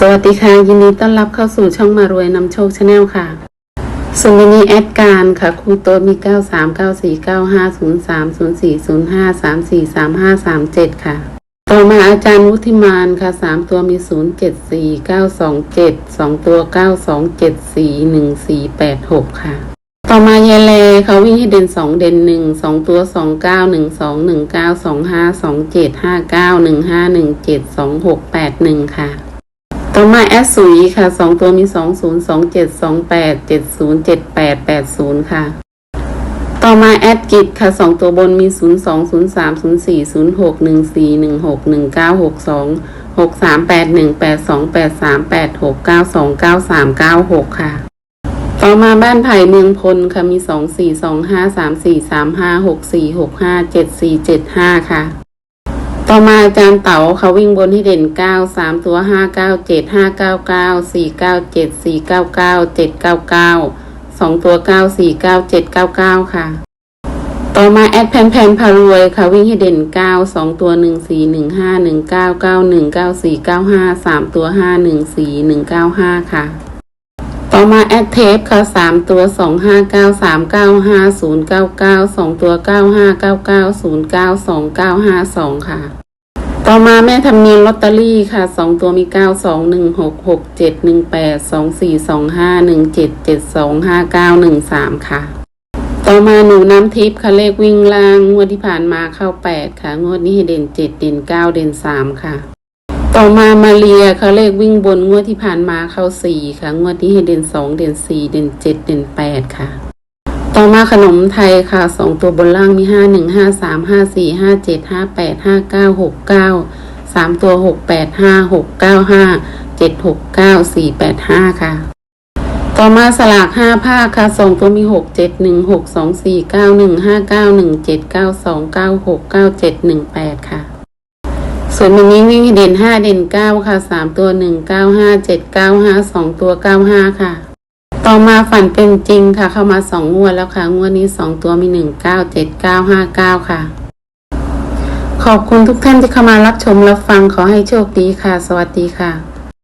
สวัสดีค่ะ ยินดีต้อนรับเข้าสู่ช่องมารวยนำโชคชาแนลค่ะส่วนวันนี้แอดการค่ะครูโต๊ดมี 9 3 9 4 9 5 0 3 0 4 0 5 3 4 3 5 3 7 ค่ะ ต่อมาอาจารย์วุฒิมานค่ะ 3 ตัวมี 0 7 4 9 2 7 2 ตัว 9 2 7 4 1 4 8 6 ค่ะ ต่อมาเยเลเขาวิ่งให้เด่นสองเด่นหนึ่งสองตัวสองเก้าหนึ่งสองหนึ่งเก้าสองห้าสองเจ็ดห้าเก้าหนึ่งห้าหนึ่งเจ็ดสองหกแปดหนึ่งค่ะ ต่อมาแอดสุยค่ะสองตัวมีสองศูนย์สองเจ็ดสองแปดเจ็ดศูนย์เจ็ดแปดแปดศูนย์ค่ะ ต่อมาแอดกิจค่ะสองตัวบนมีศูนย์สองศูนย์สามศูนย์สี่ศูนย์หกหนึ่งสี่หนึ่งหกหนึ่งเก้าหกสองหกสามแปดหนึ่งแปดสองแปดสามแปดหกเก้าสองเก้าสามเก้าหกค่ะ ต่อมาบ้านไผ่เมืองพลค่ะมีสองสี่สองห้าสามสี่สามห้าหกสี่หกห้าเจ็ดสี่เจ็ดห้าค่ะ ต่อมาอาจารย์เต๋าเขาวิ่งบนที่เด่นเก้าสามตัวห้าเก้าเจ็ดห้าเก้าเก้าสี่เก้าเจ็ดสี่เก้าเก้าเจ็ดเก้าเก้าสองตัวเก้าสี่เก้าเจ็ดเก้าเก้าค่ะ ต่อมาแอดแพนแพนพารวยค่ะวิ่งให้เด่นเก้าสองตัวหนึ่งสี่หนึ่งห้าหนึ่งเก้าเก้าหนึ่งเก้าสี่เก้าห้าสามตัวห้าหนึ่งสี่หนึ่งเก้าห้าค่ะ ต่อมาแอดเทปค่ะสามตัวสองห้าเก้าสามเก้าห้าศูนย์เก้าเก้าสองตัวเก้าห้าเก้าเก้าศูนย์เก้าสองเก้าห้าสองค่ะ ต่อมาแม่ทำเนียนลอตเตอรี่ค่ะสองตัวมีเก้าสองหนึ่งหกหกเจ็ดหนึ่งแปดสองสี่สองห้าหนึ่งเจ็ดเจ็ดสองห้าเก้าหนึ่งสามค่ะ ต่อมาหนูน้ำทิพย์ค่ะเลขวิ่งล่างงวดที่ผ่านมาเข้าแปดค่ะ งวดนี้เด่นเจ็ดเด่นเก้าเด่นสามค่ะ ต่อมามาเรียค่ะเลขวิ่งบนงวดที่ผ่านมาเข้าสี่ค่ะ งวดนี้ให้เด่นสองเด่นสี่เด่นเจ็ดเด่นแปดค่ะ ต่อมาขนมไทยค่ะสองตัวบนล่างมีห้าหนึ่งห้าสามห้าสี่ห้าเจ็ดห้าแปดห้าเก้าหกเก้าสามตัวหกแปดห้าหกเก้าห้าเจ็ดหกเก้าสี่แปดห้าค่ะ ต่อมาสลากห้าภาคค่ะสองตัวมีหกเจ็ดหนึ่งหกสองสี่เก้าหนึ่งห้าเก้าหนึ่งเจ็ดเก้าสองเก้าหกเก้าเจ็ดหนึ่งแปด ส่วนมินนี้วิ่งเด่นห้าเด่นเก้าค่ะสามตัวหนึ่งเก้าห้าเจ็ดเก้าห้าสองตัวเก้าห้าค่ะ ต่อมาฝันเป็นจริงค่ะ เข้ามาสองงวดแล้วค่ะ งวดนี้สองตัวมีหนึ่งเก้าเจ็ดเก้าห้าเก้าค่ะ ขอบคุณทุกท่านที่เข้ามารับชมรับฟังขอให้โชคดีค่ะ สวัสดีค่ะ